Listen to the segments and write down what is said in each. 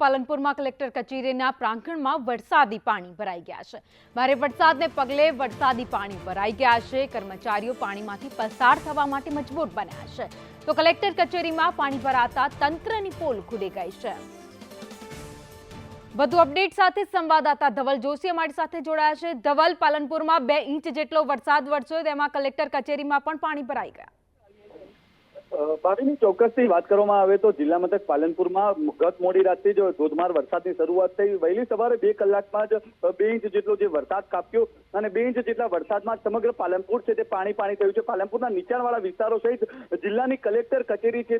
પાલનપુરમાં collector કચેરીના પ્રાંગણમાં વરસાદી પાણી ભરાઈ ગયા છે. ભારે વરસાદને પગલે વરસાદી પાણી ભરાઈ ગયા છે. કર્મચારીઓ પાણીમાંથી પસાર થવા માટે મજબૂર બન્યા છે. તો કલેક્ટર કચેરીમાં પાણી ભરાતા તંત્રની પોલ ખુલી ગઈ છે. વધુ અપડેટ સાથે સંવાદદાતા ધવલ જોશી અમારી સાથે જોડાયા છે. ધવલ, પાલનપુરમાં બે ઇંચ જેટલો વરસાદ વરસ્યો, તેમાં કલેક્ટર કચેરીમાં પણ પાણી ભરાઈ ગયા. ભાભીની ચોક્કસથી વાત કરવામાં આવે તો જિલ્લા મથક પાલનપુરમાં ગત મોડી રાતથી જ ધોધમાર વરસાદની શરૂઆત થઈ. વહેલી સવારે બે કલાકમાં જ બે ઇંચ જેટલો જે વરસાદ કાપ્યો અને બે ઇંચ જેટલા વરસાદમાં સમગ્ર પાલનપુર છે તે પાણી પાણી થયું છે. પાલનપુરના નીચાણવાળા વિસ્તારો સહિત જિલ્લાની કલેક્ટર કચેરી છે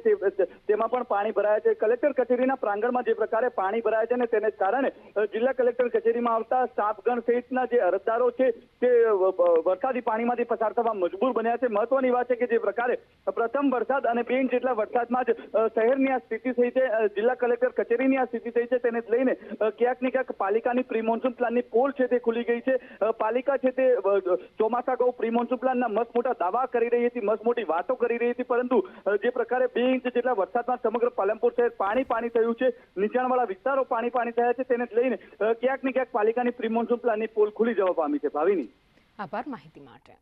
તેમાં પણ પાણી ભરાયા છે. કલેક્ટર કચેરીના પ્રાંગણમાં જે પ્રકારે પાણી ભરાયા છે ને તેને કારણે જિલ્લા કલેક્ટર કચેરીમાં આવતા સ્ટાફગણ સહિતના જે અરજદારો છે તે વરસાદી પાણીમાંથી પસાર થવા મજબૂર બન્યા છે. મહત્વની વાત છે કે જે પ્રકારે, પ્રથમ વરસાદ અને બે ઇંચ જેટલા વરસાદમાં જ શહેરની આ સ્થિતિ થઈ છે જિલ્લા કલેક્ટર કચેરીની આ સ્થિતિ થઈ છે, તેને લઈને ક્યાંક ને ક્યાંક પાલિકાની પ્રી મોન્સૂન પ્લાનની પોલ છે તે ખુલી ગઈ છે. પાલિકા છે તે ચોમાસા અગાઉ પ્રી મોન્સૂન પ્લાનના મસ્ત મોટા દાવા કરી રહી હતી, મસ્ત મોટી વાતો કરી રહી હતી, પરંતુ જે પ્રકારે બે ઇંચ જેટલા વરસાદમાં સમગ્ર પાલનપુર શહેર પાણી પાણી થયું છે, નીચાણવાળા વિસ્તારો પાણી પાણી થયા છે, તેને લઈને ક્યાંક ને ક્યાંક પાલિકાની પ્રી મોન્સૂન પ્લાનની પોલ ખુલી જવા પામી છે. ભાવિની. આભાર માહિતી માટે.